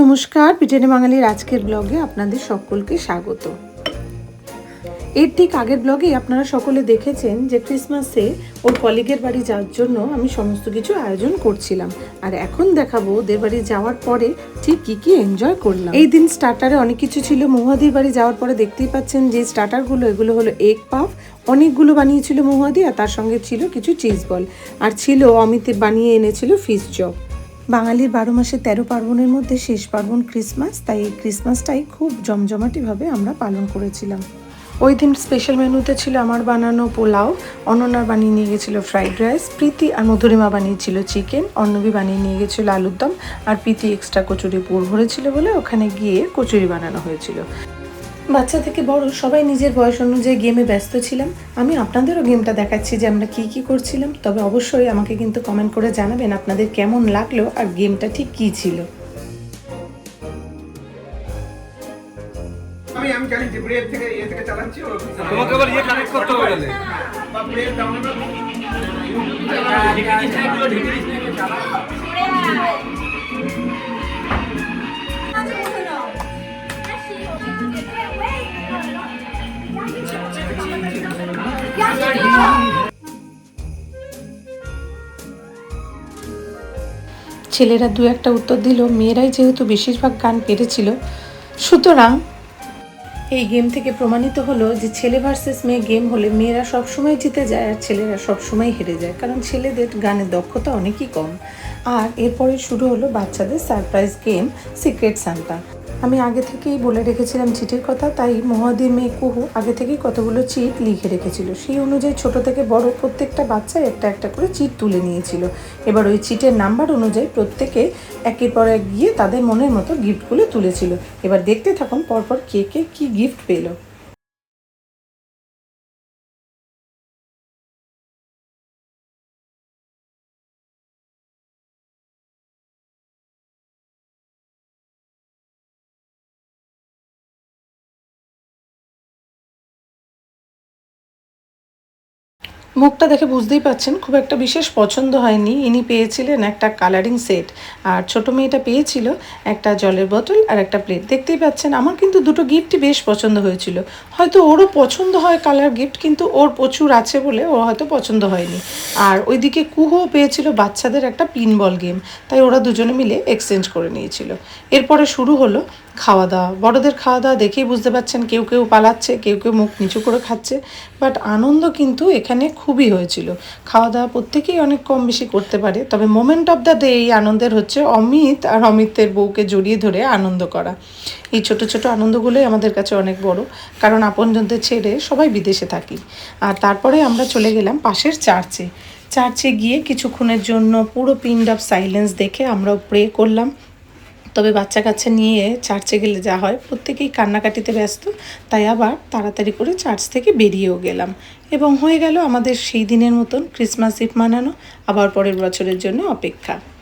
নমস্কার ব্রিটেনে বাঙালির আজকের ব্লগে আপনাদের সকলকে স্বাগত। এর ঠিক আগের ব্লগেই আপনারা সকলে দেখেছেন যে ক্রিসমাসে ওর কলিগের বাড়ি যাওয়ার জন্য আমি সমস্ত কিছু আয়োজন করছিলাম। আর এখন দেখাবো ওদের বাড়ি যাওয়ার পরে ঠিক কী কী এনজয় করলাম। এই দিন স্টার্টারে অনেক কিছু ছিল। মহুয়াদির বাড়ি যাওয়ার পরে দেখতেই পাচ্ছেন যে স্টার্টারগুলো, এগুলো হলো এগ পাফ অনেকগুলো বানিয়েছিল মহুয়াদি আর তার সঙ্গে ছিল কিছু চিজ বল আর ছিল অমিতে বানিয়ে এনেছিল ফিশ চপ বাঙালির বারো মাসে তেরো পার্বণের মধ্যে শেষ পার্বণ ক্রিসমাস, তাই এই ক্রিসমাসটাই খুব জমজমাটিভাবে আমরা পালন করেছিলাম। ওই দিন স্পেশাল মেনুতে ছিল আমার বানানো পোলাও, অনন্যার বানিয়ে নিয়ে গেছিল ফ্রাইড রাইস প্রীতি আর মধুরিমা বানিয়েছিল চিকেন অন্নবী বানিয়ে নিয়ে গেছিল আলুর দম, আর প্রীতি এক্সট্রা কচুরি পুর ভরেছিল বলে ওখানে গিয়ে কচুরি বানানো হয়েছিল। বাচ্চা থেকে বড় সবাই নিজের বয়স অনুযায়ী গেমে ব্যস্ত ছিলাম। আমি আপনাদেরও গেমটা দেখাচ্ছি যে আমরা কি কি করছিলাম। তবে অবশ্যই আমাকে কিন্তু কমেন্ট করে জানাবেন আপনাদের কেমন লাগল আর গেমটা ঠিক কি ছিল। আমি আমি জানি যে ব্রেড থেকে ইয়ে থেকে চালাচ্ছি তোমাকে আবার ইয়ে কানেক্ট করতে হবে তাহলে। বা ব্রেড ডাউনলোড ছেলেরা দু একটা উত্তর দিল, মেয়েরাই যেহেতু বেশিরভাগ গান পেরেছিল, সুতরাং এই গেম থেকে প্রমাণিত হলো যে ছেলে ভার্সেস মেয়ে গেম হলে মেয়েরা সবসময় জিতে যায় আর ছেলেরা সবসময় হেরে যায়। কারণ ছেলেদের গানের দক্ষতা অনেকই কম। আর এরপরে শুরু হলো বাচ্চাদের সারপ্রাইজ গেম সিক্রেট সান্তা আমি আগে থেকেই বলে রেখেছিলাম চিটের কথা, তাই মহাদির মেয়ে কুহু আগে থেকেই কতগুলো চিট লিখে রেখেছিল। সেই অনুযায়ী ছোট থেকে বড় প্রত্যেকটা বাচ্চা একটা একটা করে চিট তুলে নিয়েছিল। এবার ওই চিটের নাম্বার অনুযায়ী প্রত্যেকে একের পর এক গিয়ে তাদের মনের মতো গিফটগুলো তুলেছিল। এবার দেখতে থাকুন পরপর কে কে কী গিফট পেল। মুখটা দেখে বুঝতেই পাচ্ছেন, খুব একটা বিশেষ পছন্দ হয়নি। ইনি পেয়েছিলেন একটা কালারিং সেট আর ছোট মেয়েটা পেয়েছিল একটা জলের বোতল আর একটা প্লেট দেখতেই পাচ্ছেন, আমার কিন্তু দুটো গিফটই বেশ পছন্দ হয়েছিল। হয়তো ওরও পছন্দ হয় কালার গিফট কিন্তু ওর প্রচুর আছে বলে ও হয়তো পছন্দ হয়নি। আর ওইদিকে কুহো পেয়েছিল বাচ্চাদের একটা পিন বল গেম তাই ওরা দুজনে মিলে এক্সচেঞ্জ করে নিয়েছিল। এরপরে শুরু হলো খাওয়া দাওয়া বড়দের খাওয়া দাওয়া দেখেই বুঝতে পারছেন কেউ কেউ পালাচ্ছে, কেউ কেউ মুখ নিচু করে খাচ্ছে বাট আনন্দ কিন্তু এখানে খুবই হয়েছিল। খাওয়া দাওয়া প্রত্যেকেই অনেক কম বেশি করতে পারে। তবে মোমেন্ট অফ দ্য ডে এই আনন্দের হচ্ছে অমিত আর অমিতের বউকে জড়িয়ে ধরে আনন্দ করা। এই ছোট ছোট আনন্দগুলোই আমাদের কাছে অনেক বড়। কারণ আপনজনদের ছেড়ে সবাই বিদেশে থাকি। আর তারপরে আমরা চলে গেলাম পাশের চার্চে চার্চে গিয়ে কিছুক্ষণের জন্য পুরো পিন্ড অফ সাইলেন্স দেখে আমরাও প্রে করলাম। তবে বাচ্চা কাচ্চা নিয়ে চার্চে গেলে যা হয়, প্রত্যেকেই কান্নাকাটিতে ব্যস্ত, তাই আবার তাড়াতাড়ি করে চার্চ থেকে বেরিয়েও গেলাম। এবং হয়ে গেল আমাদের সেই দিনের মতন ক্রিসমাস ইভ মানানো, আবার পরের বছরের জন্য অপেক্ষা।